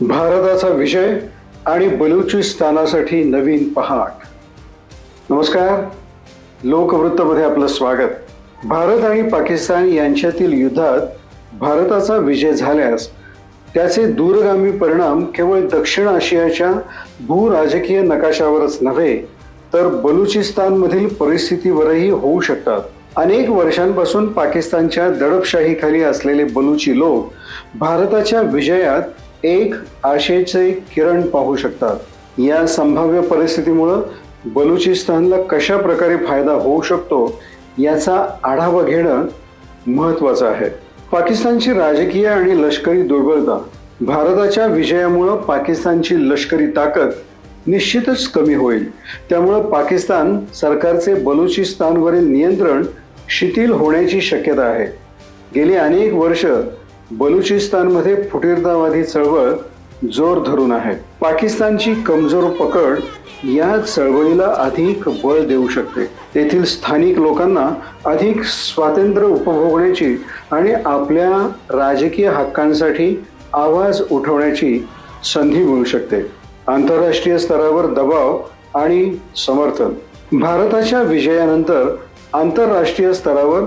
भारताचा विजय आणि बलुचिस्तानासाठी नवीन पहाट. नमस्कार. लोकवृत्तमध्ये आपलं स्वागत. भारत आणि पाकिस्तान यांच्यातील युद्धात भारताचा विजय झाल्यास त्याचे दूरगामी परिणाम केवळ दक्षिण आशियाच्या भूराजकीय नकाशावरच नव्हे तर बलुचिस्तानमधील परिस्थितीवरही होऊ शकतात. अनेक वर्षांपासून पाकिस्तानच्या दडपशाहीखाली असलेले बलुची लोक भारताच्या विजयात एक आशेचे किरण पाहू शकतात. या संभाव्य परिस्थितीमुळं बलुचिस्तानला कशा प्रकारे फायदा होऊ शकतो याचा आढावा घेणं महत्वाचं आहे. पाकिस्तानची राजकीय आणि लष्करी दुर्बलता भारताच्या विजयामुळं पाकिस्तानची लष्करी ताकद निश्चितच कमी होईल. त्यामुळं पाकिस्तान सरकारचे बलुचिस्तानवरील नियंत्रण शिथिल होण्याची शक्यता आहे. गेली अनेक वर्ष बलुचिस्तानमध्ये फुटीरतावादी चळवळ जोर धरून आहे. पाकिस्तानची कमजोर पकड या चळवळीला अधिक बळ देऊ शकते. तेथील स्थानिक लोकांना अधिक स्वातंत्र्य उपभोगण्याची आणि आपल्या राजकीय हक्कांसाठी आवाज उठवण्याची संधी मिळू शकते. आंतरराष्ट्रीय स्तरावर दबाव आणि समर्थन. भारताच्या विजयानंतर आंतरराष्ट्रीय स्तरावर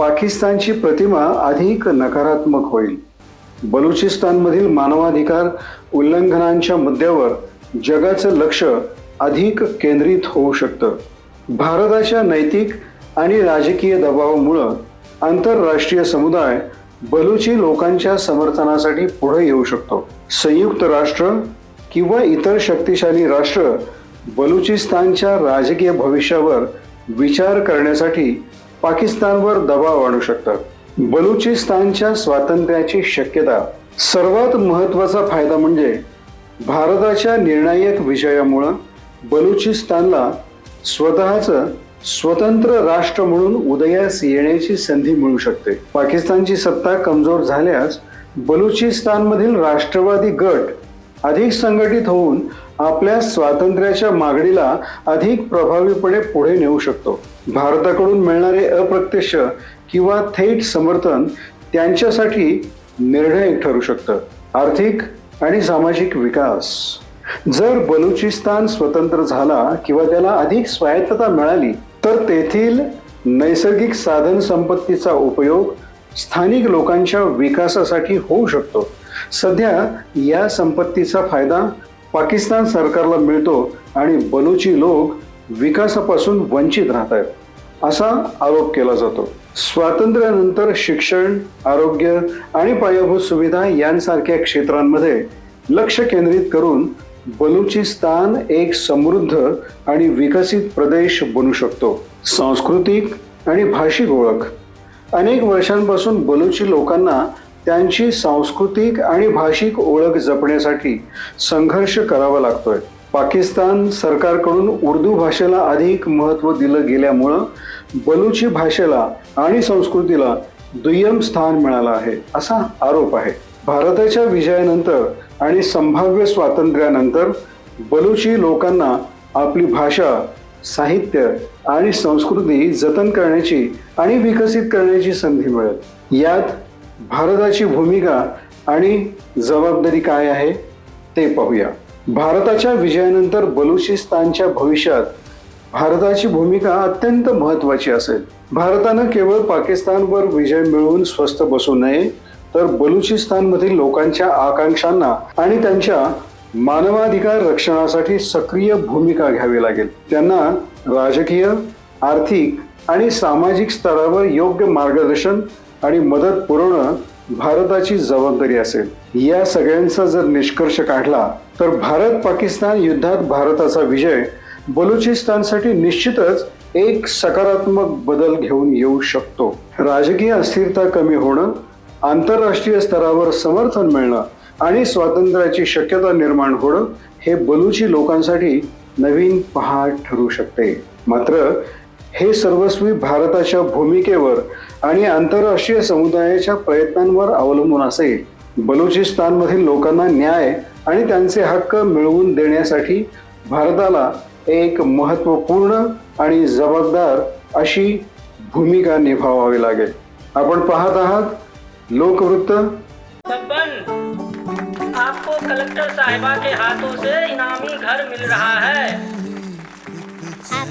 पाकिस्तानची प्रतिमा अधिक नकारात्मक होईल. बलुचिस्तानमधील मानवाधिकार उल्लंघनांच्या मुद्द्यावर जगाचं लक्ष अधिक केंद्रित होऊ शकतं. भारताच्या नैतिक आणि राजकीय दबावामुळं आंतरराष्ट्रीय समुदाय बलुची लोकांच्या समर्थनासाठी पुढे येऊ शकतो. संयुक्त राष्ट्र किंवा इतर शक्तिशाली राष्ट्र बलुचिस्तानच्या राजकीय भविष्यावर विचार करण्यासाठी पाकिस्तानवर दबाव आणू शकतात. बलुचिस्तानच्या स्वातंत्र्याची शक्यता सर्वात महत्त्वाचा फायदा म्हणजे भारताच्या निर्णायक विजयामुळं बलुचिस्तानला स्वतःचं स्वतंत्र राष्ट्र म्हणून उदयास येण्याची संधी मिळू शकते. पाकिस्तानची सत्ता कमजोर झाल्यास बलुचिस्तानमधील राष्ट्रवादी गट अधिक संघटित होऊन आपल्या स्वातंत्र्याच्या मागणीला अधिक प्रभावीपणे पुढे नेऊ शकतो. भारताकडून मिळणारे अप्रत्यक्ष किंवा थेट समर्थन त्यांच्यासाठी निर्णायक ठरू शकतं. आर्थिक आणि सामाजिक विकास. जर बलुचिस्तान स्वतंत्र झाला किंवा त्याला अधिक स्वायत्तता मिळाली तर तेथील नैसर्गिक साधन संपत्तीचा उपयोग स्थानिक लोकांच्या विकासासाठी होऊ शकतो. सध्या या संपत्तीचा फायदा पाकिस्तान सरकारला मिळतो आणि बलुची लोक विकासापासून वंचित राहत आहेत असा आरोप केला जातो. स्वातंत्र्यानंतर शिक्षण आरोग्य आणि पायाभूत सुविधा यांसारख्या क्षेत्रांमध्ये लक्ष केंद्रित करून बलुचिस्तान एक समृद्ध आणि विकसित प्रदेश बनू शकतो. सांस्कृतिक आणि भाषिक ओळख. अनेक वर्षांपासून बलुची लोकांना त्यांची सांस्कृतिक आणि भाषिक ओळख जपण्यासाठी संघर्ष करावा लागतोय. पाकिस्तान सरकारकडून उर्दू भाषेला अधिक महत्त्व दिलं गेल्यामुळं बलुची भाषेला आणि संस्कृतीला दुय्यम स्थान मिळालं आहे असा आरोप आहे. भारताच्या विजयानंतर आणि संभाव्य स्वातंत्र्यानंतर बलुची लोकांना आपली भाषा साहित्य आणि संस्कृती जतन करण्याची आणि विकसित करण्याची संधी मिळेल. यात भारताची भूमिका आणि जबाबदारी काय आहे ते पाहूया. भारताच्या विजयानंतर बलुचिस्तानच्या भविष्यात भारताची भूमिका अत्यंत महत्वाची असेल. भारतानं केवळ पाकिस्तानवर विजय मिळवून स्वस्थ बसू नये तर बलुचिस्तानमधील लोकांच्या आकांक्षांना आणि त्यांच्या मानवाधिकार रक्षणासाठी सक्रिय भूमिका घ्यावी लागेल. त्यांना राजकीय आर्थिक आणि सामाजिक स्तरावर योग्य मार्गदर्शन आणि मदत पुरवणं भारताची जबाबदारी असेल. या सगळ्यांचा जर निष्कर्ष काढला तर भारत पाकिस्तान युद्धात भारताचा विजय बलुचिस्तानसाठी निश्चितच एक सकारात्मक बदल घेऊन येऊ शकतो. राजकीय अस्थिरता कमी होणं आंतरराष्ट्रीय स्तरावर समर्थन मिळणं आणि स्वातंत्र्याची शक्यता निर्माण होणं हे बलुची लोकांसाठी नवीन पहाट ठरू शकते. मात्र हे सर्वस्वी भारताच्या भूमिकेवर आणि आंतरराष्ट्रीय समुदायाच्या प्रयत्नांवर अवलंबून असेल. बलुचिस्तानमधील लोकांना न्याय आणि त्यांचे हक्क मिळवून देण्यासाठी भारताला एक महत्त्वपूर्ण आणि जबाबदार अशी भूमिका निभावावी लागेल. आपण पाहत आहात लोकवृत्त. आपको कलेक्टर साहिबा के हाथों से इनामी घर मिल रहा है।